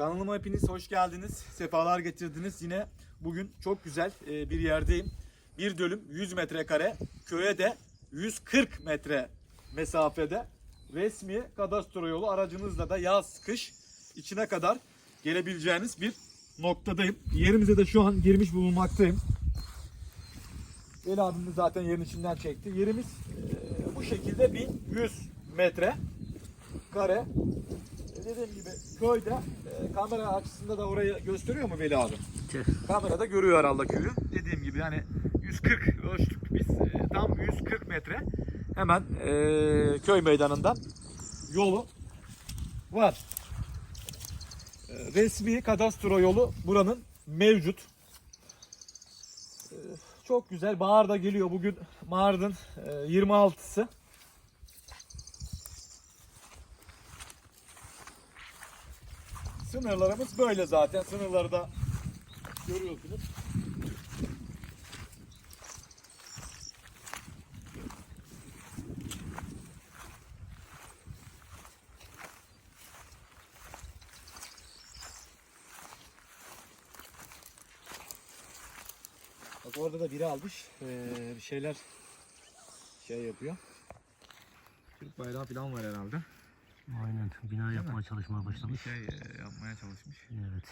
Kanalıma hepiniz hoş geldiniz. Sefalar getirdiniz. Yine bugün çok güzel e, bir yerdeyim. Bir dönüm 100 metrekare. Köye de 140 metre mesafede resmi kadastro yolu aracınızla da yaz kış içine kadar gelebileceğiniz bir noktadayım. Yerimize de şu an girmiş bulunmaktayım. Veli abim de zaten yerin içinden çekti. Yerimiz e, bu şekilde 1100 metre kare. Dediğim gibi köyde e, kamera açısında da orayı gösteriyor mu Veli abi? Kamerada görüyor herhalde köyü. Dediğim gibi hani 140 ölçtük biz. E, tam 140 metre. Hemen e, köy meydanından yolu var. E, resmi kadastro yolu buranın mevcut. E, çok güzel. Bahar da geliyor. Bugün Mart'ın e, 26'sı. Sınırlarımız böyle zaten. Sınırları da görüyorsunuz. Bak orada da biri almış. Ee, bir şeyler şey yapıyor. Türk bayrağı falan var herhalde. Aynen bina yapmaya çalışmaya Bir başlamış. şey e, yapmaya çalışmış. Evet.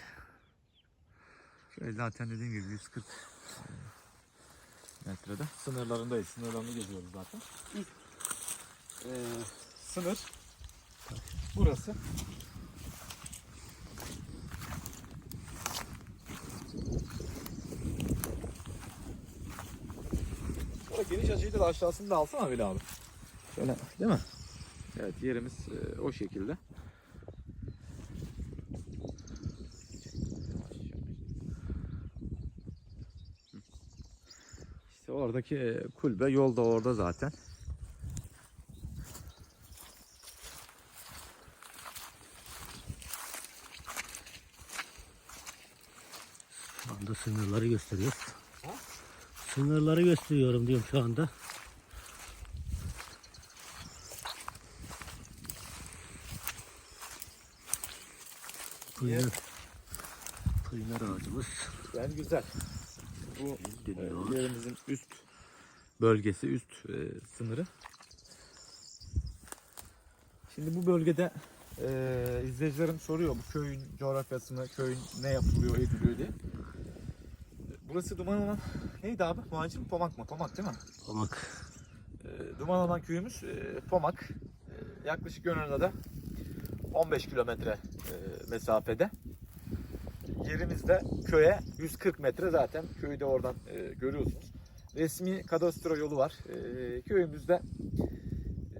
Şöyle zaten dediğim gibi 140 metrede sınırlarındayız. Sınırlarını geziyoruz zaten. İlk e, sınır burası. Burada geniş açıydı da aşağısını da alsana Veli abi. Şöyle değil mi? Evet yerimiz e, o şekilde. İşte oradaki e, kulübe yol da orada zaten. Şu anda sınırları gösteriyor. Sınırları gösteriyorum diyorum şu anda. Pınar, pınar ağacımız Yani güzel. Bu dönüyor. e, yerimizin üst bölgesi, üst e, sınırı. Şimdi bu bölgede e, izleyicilerim soruyor bu köyün coğrafyasını, köyün ne yapılıyor, ediliyor diye. Burası duman olan neydi abi? Muhacir mi? Pomak mı? Pomak değil mi? Pamak. E, duman olan köyümüz e, Pomak. E, yaklaşık yönünde de 15 kilometre e, mesafede. Yerimizde köye 140 metre zaten. Köyü de oradan e, görüyorsunuz. Resmi kadastro yolu var. E, köyümüzde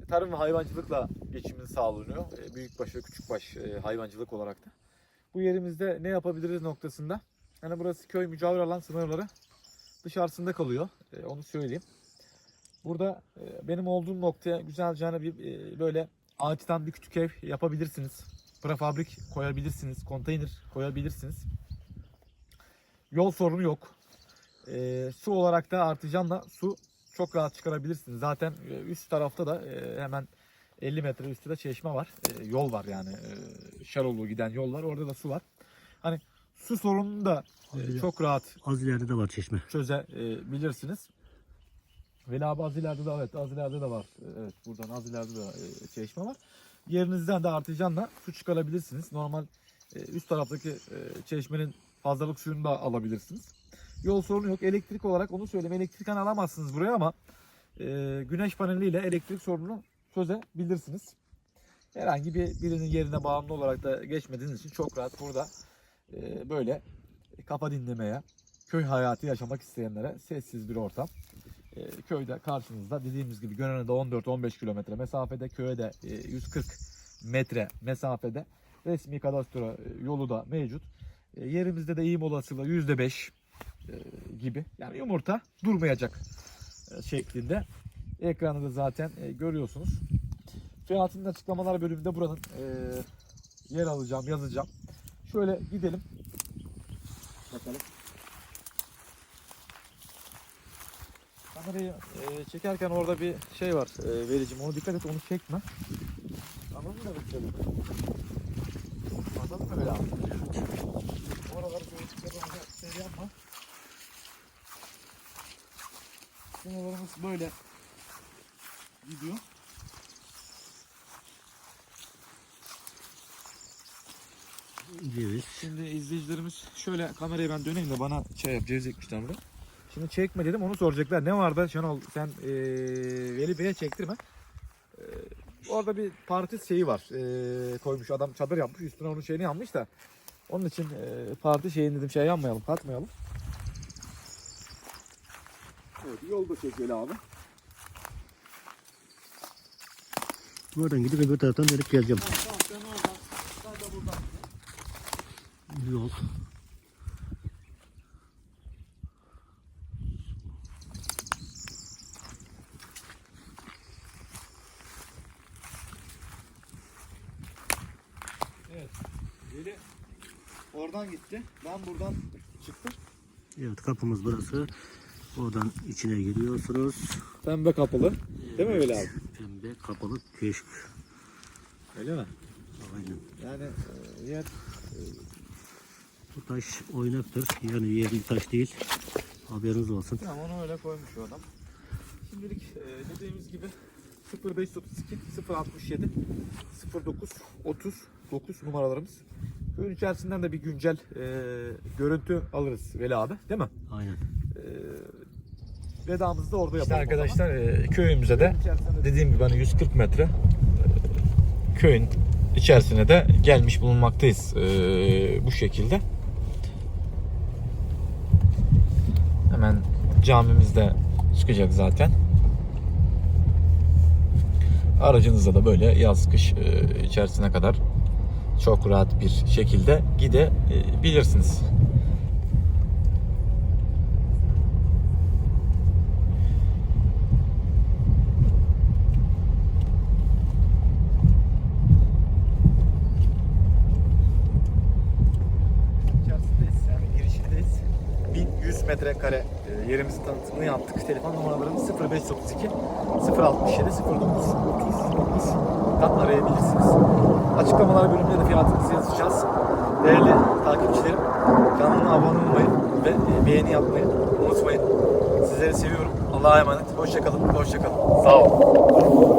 tarım ve hayvancılıkla geçimini sağlanıyor. E, büyükbaş ve küçükbaş e, hayvancılık olarak da. Bu yerimizde ne yapabiliriz noktasında. Yani burası köy mücavir alan sınırları dışarısında kalıyor. E, onu söyleyeyim. Burada e, benim olduğum noktaya güzelce bir e, böyle ağaçtan bir küçük ev yapabilirsiniz. Prefabrik koyabilirsiniz. Konteyner koyabilirsiniz. Yol sorunu yok. E, su olarak da articanla su çok rahat çıkarabilirsiniz. Zaten e, üst tarafta da e, hemen 50 metre üstte de çeşme var. E, yol var yani. E, Şarolu giden yol var. Orada da su var. Hani su sorununu da e, çok rahat Az ileride de var çeşme. çözebilirsiniz. Veli abi az ileride de evet az ileride de var. Evet buradan az ileride de e, çeşme var. Yerinizden de articanla su çıkarabilirsiniz. Normal e, üst taraftaki e, çeşmenin fazlalık suyunu da alabilirsiniz. Yol sorunu yok. Elektrik olarak onu söyleyeyim. Elektrik hani alamazsınız buraya ama e, güneş paneliyle elektrik sorununu çözebilirsiniz. Herhangi bir birinin yerine bağımlı olarak da geçmediğiniz için çok rahat burada e, böyle kafa dinlemeye, köy hayatı yaşamak isteyenlere sessiz bir ortam. E, köyde karşınızda dediğimiz gibi Gönen'e de 14-15 kilometre mesafede, köye de e, 140 metre mesafede resmi kadastro e, yolu da mevcut. E, yerimizde de iyi olasılığı %5 e, gibi. Yani yumurta durmayacak e, şeklinde. Ekranı da zaten e, görüyorsunuz. Fiyatının açıklamalar bölümünde buranın e, yer alacağım, yazacağım. Şöyle gidelim. Bakalım. kamerayı e, çekerken orada bir şey var e, vericim. Onu dikkat et onu çekme. Anladın mı demek istediğimi? Anladın mı böyle abi? Oraları böyle şey yapma. Sınırlarımız böyle gidiyor. Ceviz. Şimdi izleyicilerimiz şöyle kamerayı ben döneyim de bana şey yap ceviz ekmişler burada. Şimdi çekme dedim onu soracaklar. Ne vardı Şenol sen eee Veli Bey'e çektirme. Eee, orada bir parti şeyi var. Eee, koymuş adam çadır yapmış üstüne onun şeyini yanmış da. Onun için eee, parti şeyini dedim şey yanmayalım katmayalım. Evet yolda çek Veli abi. Buradan gidip öbür taraftan dönüp geleceğim. Tamam sen oradan sen de buradan. Yol. Veli oradan gitti. Ben buradan çıktım. Evet kapımız burası. Oradan içine giriyorsunuz. Pembe kapılı. Değil mi Veli abi? Pembe kapalı köşk. Öyle mi? Aynen. Yani e, yer Bu taş oynaktır. Yani yerli taş değil. Haberiniz olsun. tamam onu öyle koymuş o adam. Şimdilik e, dediğimiz gibi 0532 067 09 39 numaralarımız. Köyün içerisinden de bir güncel e, görüntü alırız Veli abi değil mi? Aynen. E, vedamızı da orada yapalım. arkadaşlar e, köyümüze de dediğim gibi hani 140 metre e, köyün içerisine de gelmiş bulunmaktayız e, bu şekilde. Hemen camimiz de çıkacak zaten. Aracınızla da böyle yaz kış e, içerisine kadar çok rahat bir şekilde gidebilirsiniz. içerisindeyiz yani girişindeyiz. 1100 metrekare e, yerimizin tanıtımını yaptık. Telefon numaralarımız 0532 067 09 39 dan arayabilirsiniz. Açıklamalar bölümünde de fiyatımızı yazacağız. Değerli takipçilerim kanalıma abone olmayı ve e, beğeni yapmayı unutmayın. Sizleri seviyorum. Allah'a emanet. Hoşçakalın. Hoşçakalın. Sağ olun.